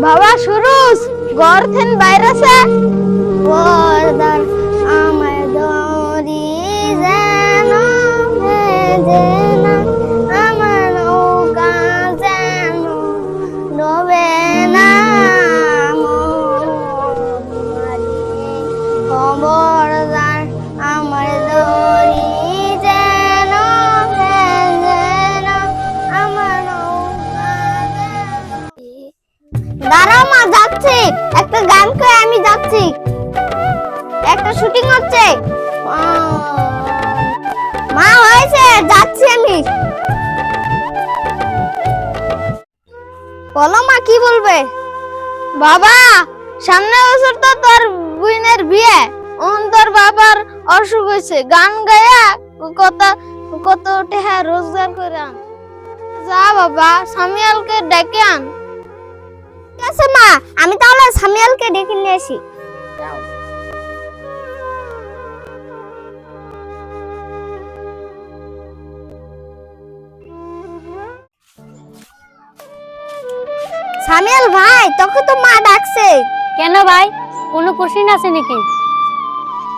বাবা সুরুস ঘর থেন বাইরেছে। পর্দার আমায় আমি যাচ্ছি। একটা শুটিং হচ্ছে। মা, হয়েছে, যাচ্ছি আমি। বলো মা, কি বলবে? বাবা, সামনে বছর তো তোর বোনের বিয়ে। ওন তোর বাবার অসুখ হয়েছে। গান গায়া কত কত টাকা রোজগার করে যা বাবা সামিয়ালকে ডেকে আন। ঠিক আছে মা আমি তাহলে সামিয়ালকে ডেকে নিয়ে আসি। সামিয়াল ভাই তোকে তো মা ডাকছে। কেন ভাই? কোনো কোশ্চিন আছে নাকি?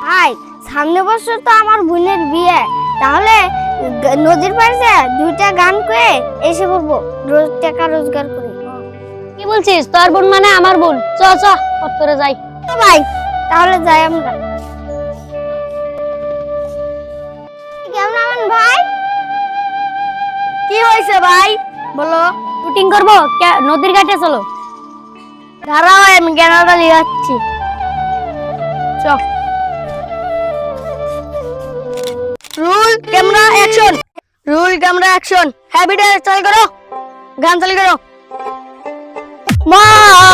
ভাই সামনে বছর তো আমার বোনের বিয়ে। তাহলে নদীর পাশে দুইটা গান করে এসে পড়ব। রোজ টাকা রোজগার করে। কি বলছিস? তোর বোন মানে আমার বোন। চ চ পত্তরে যাই। তো ভাই তাহলে যাই আমরা। কেমন আছেন ভাই? কি হয়েছে ভাই? বলো। শুটিং করব? নদীর ঘাটে চলো। দাঁড়াও আমি ক্যানাডা নিয়ে যাচ্ছি। চ। Roll camera action. Roll camera action. হ্যাঁ ভিডিও চালু করো। গান চালু করো। মন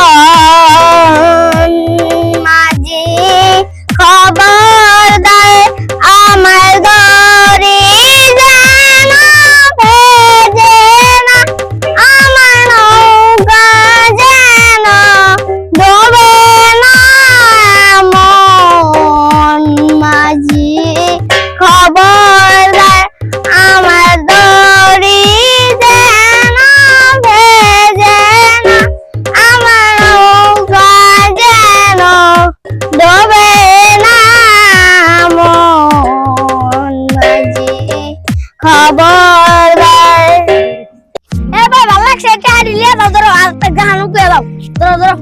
ধরো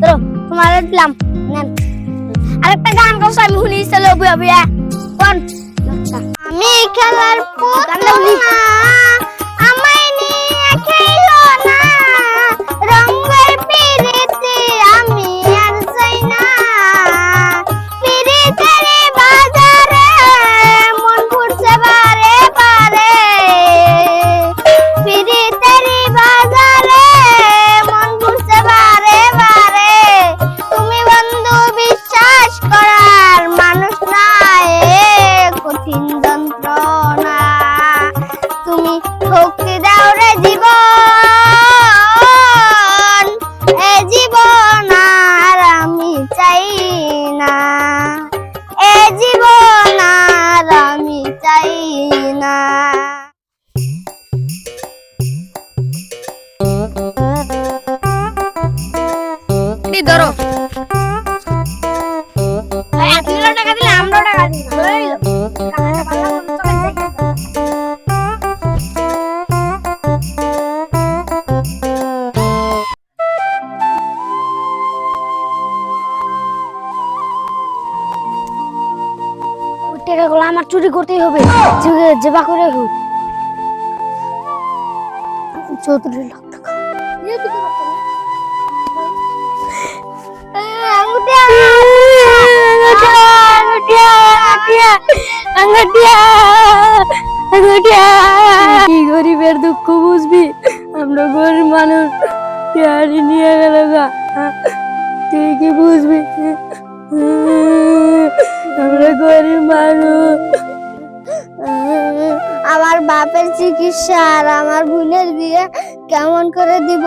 ধরো তোমার দিলাম। নেন। আরেকটা গান করছ আমি শুনি চলো বুয়া বুয়া। কোন? আমি খেলার পুতুল না টাকাগুলো আমার চুরি করতেই হবে। যেবা করে হোক। চৌত্রিশ লাখ টাকা। কি গরিবের দুঃখ বুঝবি? আমরা গরিব মানুষ। নিয়ে গেল গা। তুই কি বুঝবি? আমরা গরিব মানুষ। আমার বাপের চিকিৎসা আর আমার বোনের বিয়ে কেমন করে দিব?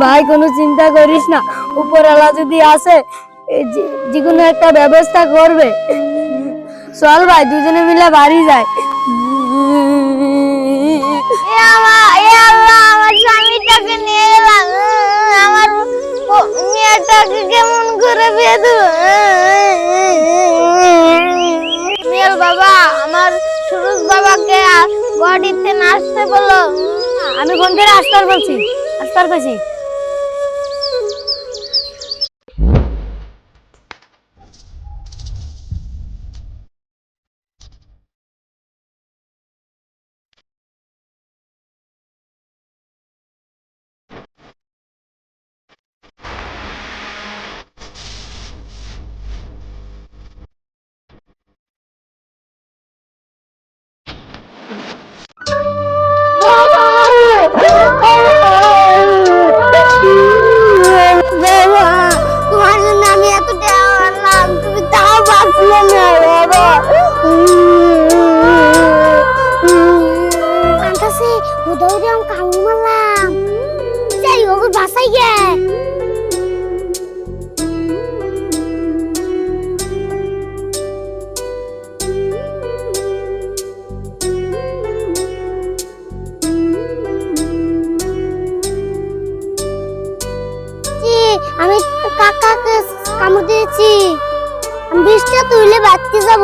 ভাই কোনো চিন্তা করিস না। উপরওয়ালা যদি আসে যে- যে কোনো একটা ব্যবস্থা করবে। চল ভাই দুজনে মিলে বাড়ি যায় এ আমার মেয়েটাকে কেমন করে বিয়ে দেবো? বাবা, আমার সুরজ বাবাকে গড়িতে নাচতে বলো। আমি কোন থেকে আসতার বলছি আসতার কাছে আমি তুইলে বাঁচতে যাব।